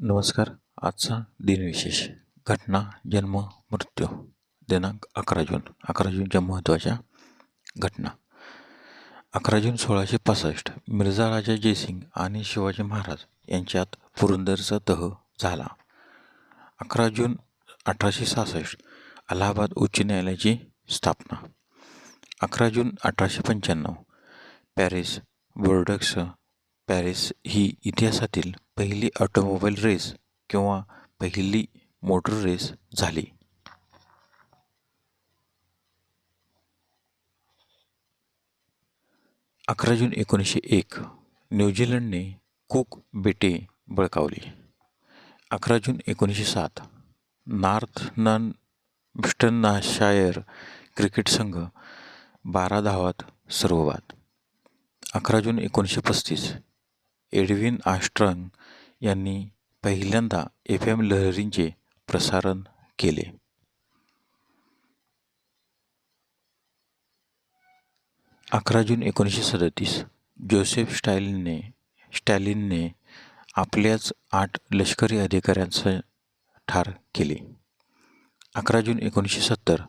नमस्कार. आजचा दिनविशेष. घटना जन्म मृत्यू. दिनांक अकरा जून. अकरा जूनच्या महत्त्वाच्या घटना. अकरा जून सोळाशे पासष्ट. मिर्झा राजा जयसिंग आणि शिवाजी महाराज यांच्यात पुरंदरचा तह झाला. अकरा जून अठराशे सहासष्ट. अलाहाबाद उच्च न्यायालयाची स्थापना. अकरा जून अठराशे पंच्याण्णव. पॅरिस बोर्डक्स पॅरिस ही इतिहासातील पहिली ऑटोमोबाईल रेस किंवा पहिली मोटर रेस झाली. अकरा जून एकोणीसशे एक न्यूझीलंडने कुक बेटे बळकावली. अकरा जून एकोणीसशे सात नॉर्थ नन बिस्टनशायर क्रिकेट संघ बारा धावात सर्ववाद अकरा जून एकोणीसशे पस्तीस एडविन आस्ट्रंग यांनी पहिल्यांदा एफ एम लहरींचे प्रसारण केले. अकरा जून एकोणीसशे सदतीस जोसेफ स्टॅलिनने स्टॅलिनने आपल्याच आठ लष्करी अधिकाऱ्यांचं ठार केले. अकरा जून एकोणीसशे सत्तर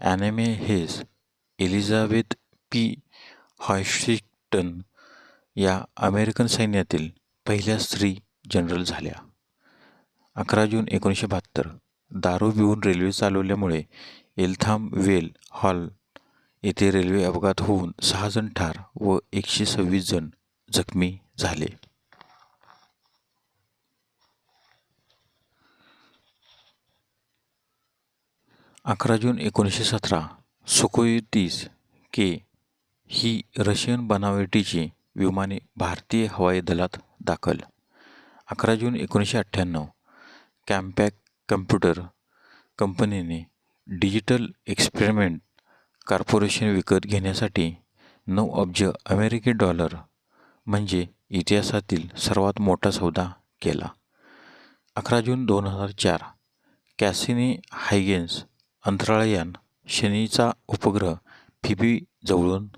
Anne Mae Hays Elizabeth P Hoisington या अमेरिकन सैन्यातील पहिल्या स्त्री जनरल झाल्या. अकरा जून एकोणीसशे बहात्तर दारू पिऊन रेल्वे चालवल्यामुळे एल्थाम वेल हॉल येथे रेल्वे अपघात होऊन सहा जण ठार व एकशे सव्वीस जण जखमी झाले. अकरा जून एकोणीसशे सतरा सुकोई तीस के ही रशियन बनावटीची विमाने भारतीय हवाई दलात दाखल. अकरा जून एकोणीसशे अठ्ठ्याण्णव कॅम्पॅक कम्प्युटर कंपनीने डिजिटल एक्सपेरिमेंट कॉर्पोरेशन विकत घेण्यासाठी नऊ अब्ज अमेरिकी डॉलर म्हणजे इतिहासातील सर्वात मोठा सौदा केला. अकरा जून दोन हजार चार कॅसिनी हायगेन्स अंतराळयान शनीचा उपग्रह फिबी जवळून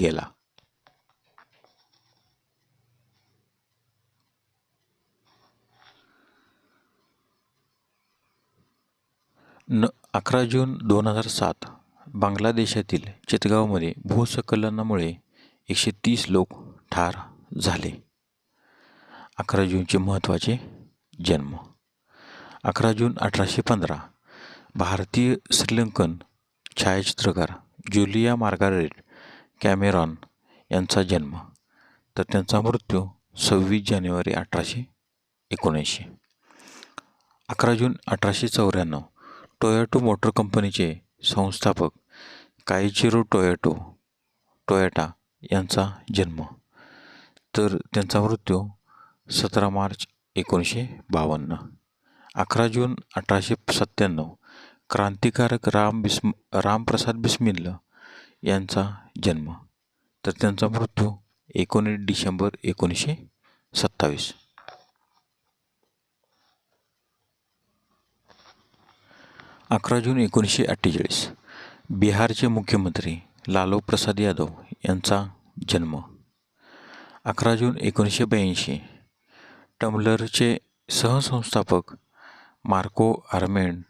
गेला. न अकरा जून दोन हजार सात बांगलादेशातील चितगावमध्ये भूस्खलनामुळे एकशे तीस लोक ठार झाले. अकरा जूनचे महत्त्वाचे जन्म. अकरा जून अठराशे पंधरा भारतीय श्रीलंकन छायाचित्रकार जुलिया मार्गारेट कॅमेरॉन यांचा जन्म तर त्यांचा मृत्यू सव्वीस जानेवारी अठराशे एकोणऐंशी. अकरा जून अठराशे चौऱ्याण्णव टोयोटो मोटर कंपनीचे संस्थापक कायचिरो टोयोटो टोयोटा यांचा जन्म. तर त्यांचा मृत्यू सतरा मार्च एकोणीसशे बावन्न. अकरा जून अठराशे सत्त्याण्णव क्रांतिकारक राम बिस्म रामप्रसाद बिस्मिल्ल यांचा जन्म. तर त्यांचा मृत्यू एकोणीस डिसेंबर एकोणीसशे सत्तावीस. अकरा जून एकोणीसशे अठ्ठेचाळीस. बिहारचे मुख्यमंत्री लालू प्रसाद यादव यांचा जन्म. अकरा जून एकोणीसशे ब्याऐंशी. टम्बलरचे सहसंस्थापक मार्को आर्मेंड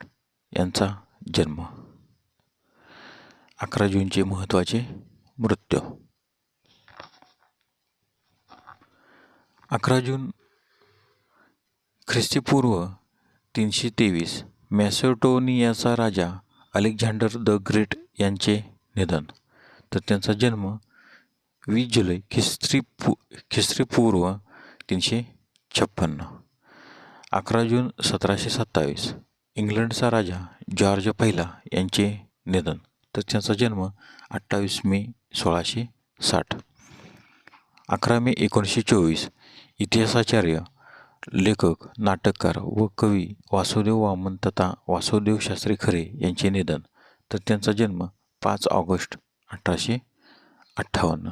यांचा जन्म. अकरा जूनचे महत्त्वाचे मृत्यू. अकरा जून ख्रिस्तीपूर्व तीनशे तेवीस. मॅसेटोनियाचा राजा अलेक्झांडर द ग्रेट यांचे निधन. तर त्यांचा जन्म वीस जुलै ख्रिस्ती पू ख्रिस्तीपूर्व तीनशे छप्पन्न. अकरा जून सतराशे सत्तावीस इंग्लंडचा राजा जॉर्ज पहिला यांचे निधन. तर त्यांचा जन्म अठ्ठावीस मे सोळाशे साठ. अकरा मे एकोणीसशे चोवीस इतिहासाचार्य लेखक नाटककार व कवी वासुदेव वामन तथा वासुदेव शास्त्री खरे यांचे निधन. तर त्यांचा जन्म पाच ऑगस्ट अठराशे अठ्ठावन्न.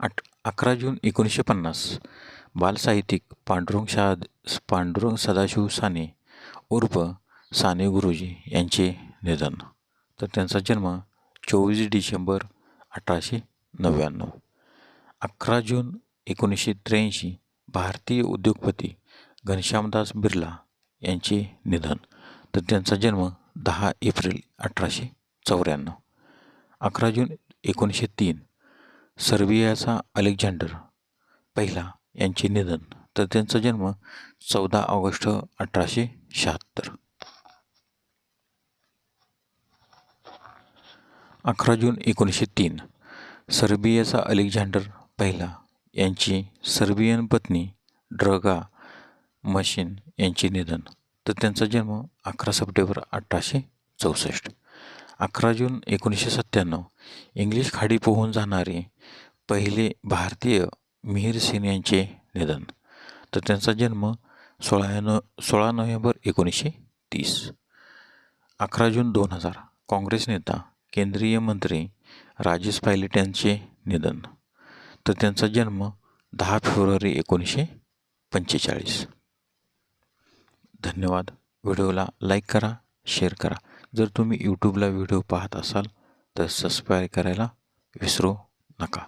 अठ अकरा जून एकोणीसशे पन्नास बालसाहित्यिक पांडुरंग शा पांडुरंग सदाशिव साने उर्फ साने गुरुजी यांचे निधन. तर त्यांचा जन्म चोवीस डिसेंबर अठराशे नव्याण्णव. अकरा जून एकोणीसशे त्र्याऐंशी भारतीय उद्योगपती घनश्यामदास बिर्ला यांचे निधन. तर त्यांचा जन्म दहा एप्रिल अठराशे चौऱ्याण्णव. अकरा जून एकोणीसशे तीन सर्बियाचा अलेक्झांडर पहिला यांचे निधन. तर त्यांचा जन्म चौदा ऑगस्ट अठराशे शहात्तर. अकरा जून एकोणीसशे तीन सर्बियाचा अलेक्झांडर पहिला यांची सर्बियन पत्नी ड्रगा मशीन यांचे निधन. तर त्यांचा जन्म अकरा सप्टेंबर अठराशे चौसष्ट. अकरा जून एकोणीसशे सत्त्याण्णव. इंग्लिश खाडी पोहून जाणारे पहिले भारतीय मिहीर सेन यांचे निधन. तर त्यांचा जन्म सोळा नो सोळा नोव्हेंबर एकोणीसशे तीस. अकरा जून दोन हजार. काँग्रेस नेता केंद्रीय मंत्री राजेश पायलट यांचे निधन. तर त्यांचा जन्म दहा फेब्रुवारी एकोणीसशे पंचेचाळीस. धन्यवाद. व्हिडिओला लाईक करा शेअर करा. जर तुम्ही यूट्यूबला व्हिडिओ पाहत असाल तर सबस्क्राईब करायला विसरू नका.